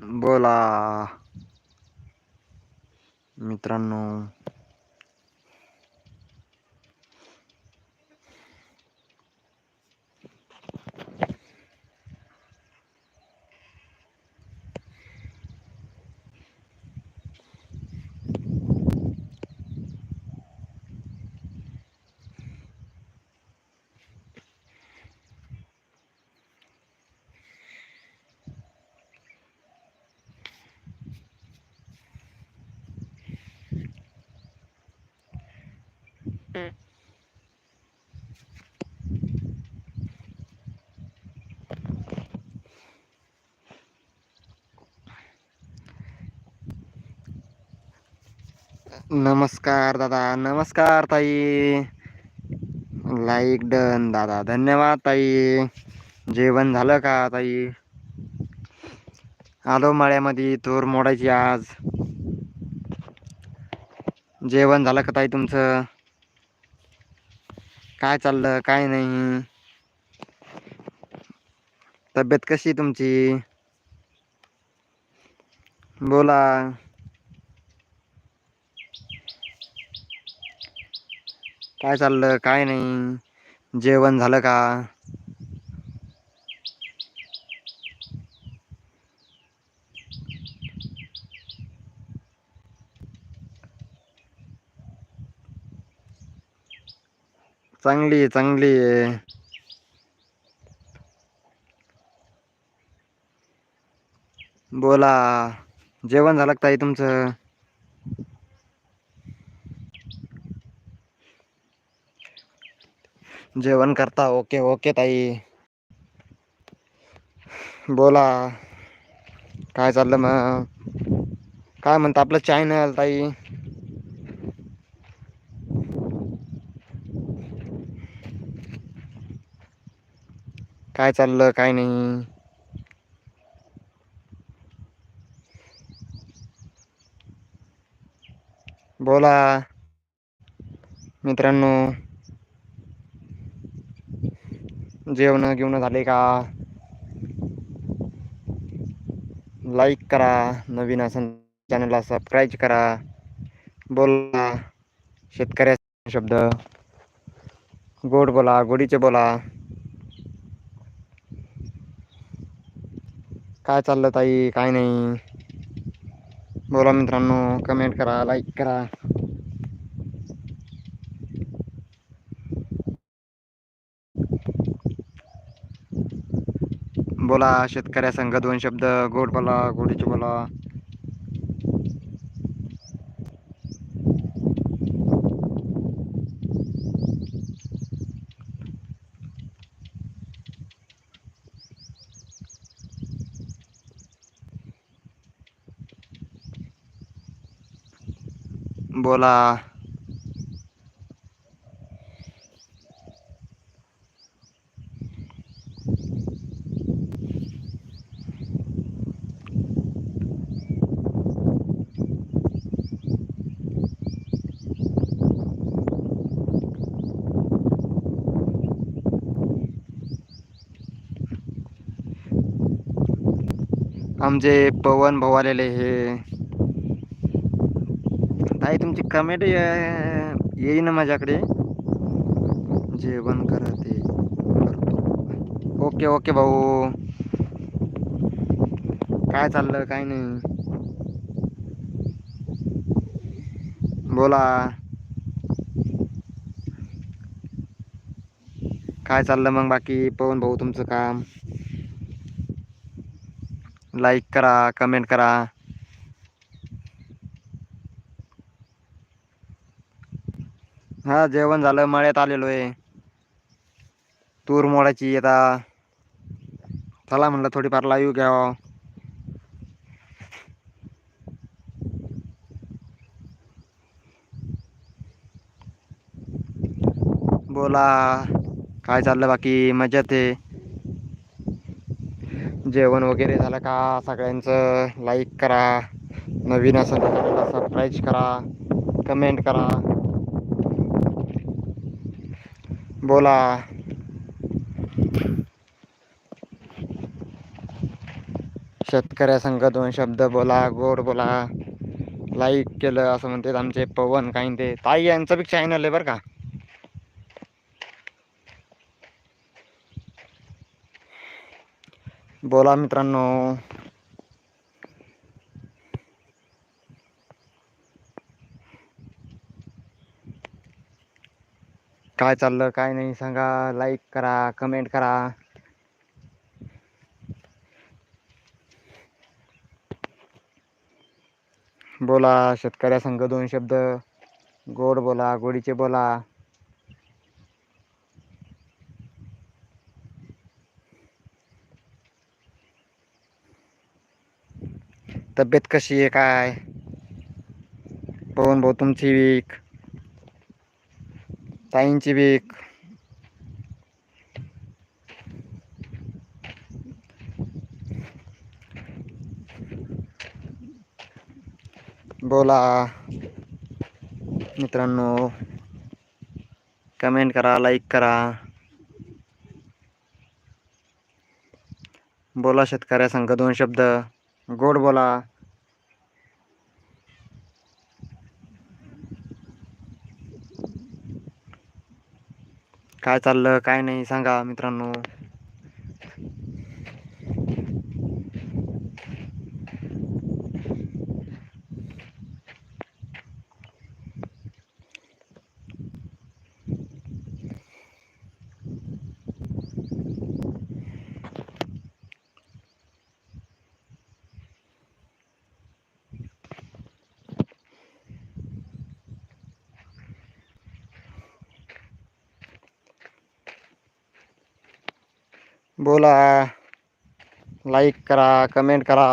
बोला. मित्रांनो नमस्कार दादा नमस्कार ताई. लाईक डन दादा धन्यवाद ताई. जेवण झालं का ताई? आलो मळ्यामध्ये तोर मोडायची आज. जेवण झालं का ताई तुमचं? काय चाललं काय नाही. तब्येत कशी तुमची? बोला. काय चाललं काय नाही. जेवण झालं का? चांगली आहे चांगली आहे. बोला जेवण झालं का ताई तुमचं? जेवण करता ओके ओके ताई. बोला काय चाललं मग? काय म्हणता आपलं चॅनल ताई? काय चाललं काय नाही. बोला. मित्रांनो जेवण घेऊन झाले का? लाईक करा नवीन असेल चॅनलला सबस्क्राईब करा. बोला शेतकऱ्या शब्द. गोड बोला गोडीचे बोला. काय चाललं ताई? काय नाही. बोला मित्रांनो कमेंट करा लाईक करा. बोला शेतकऱ्या संघ दोन शब्द गोड बोला गोडीचे बोला. बोला. आमचे पवन भाऊ आलेले हे. काही तुमची कमेंट येईन माझ्याकडे. जेवण करा ते ओके ओके भाऊ. काय चाललं काय नाही. बोला. काय चाललं मग बाकी? पवन भाऊ तुमचं काम? लाईक करा कमेंट करा. हा जेवण झालं मळ्यात आलेलो आहे. तूर मोडायची आता. चला म्हणलं थोडीफार लाईव्ह घ्यावं. बोला काय चाललं बाकी? मजेत आहे. जेवण वगैरे झालं का? सगळ्यांचं लाईक करा. नवीन असेल सबस्क्राईब करा. कमेंट करा. बोला. शेतकऱ्या संघ दोन शब्द बोला गोड बोला. लाईक केलं असं म्हणतात आमचे पवन काही ते ताई यांचं बी चॅनल आहे बरं का? बोला मित्रांनो. काय चाललं काय नाही सांगा. लाईक करा कमेंट करा. बोला शेतकऱ्या संघ दोन शब्द. गोड बोला गोडीचे बोला. तब्येत कशी आहे काय? पवन भाऊ तुमची वीक ताईंची वीक बोला मित्रांनो. कमेंट करा लाईक करा. बोला शेतकऱ्या संघ दोन शब्द. गोड बोला. काय चाललं काय नाही सांगा मित्रांनो. बोला. लाईक करा कमेंट करा.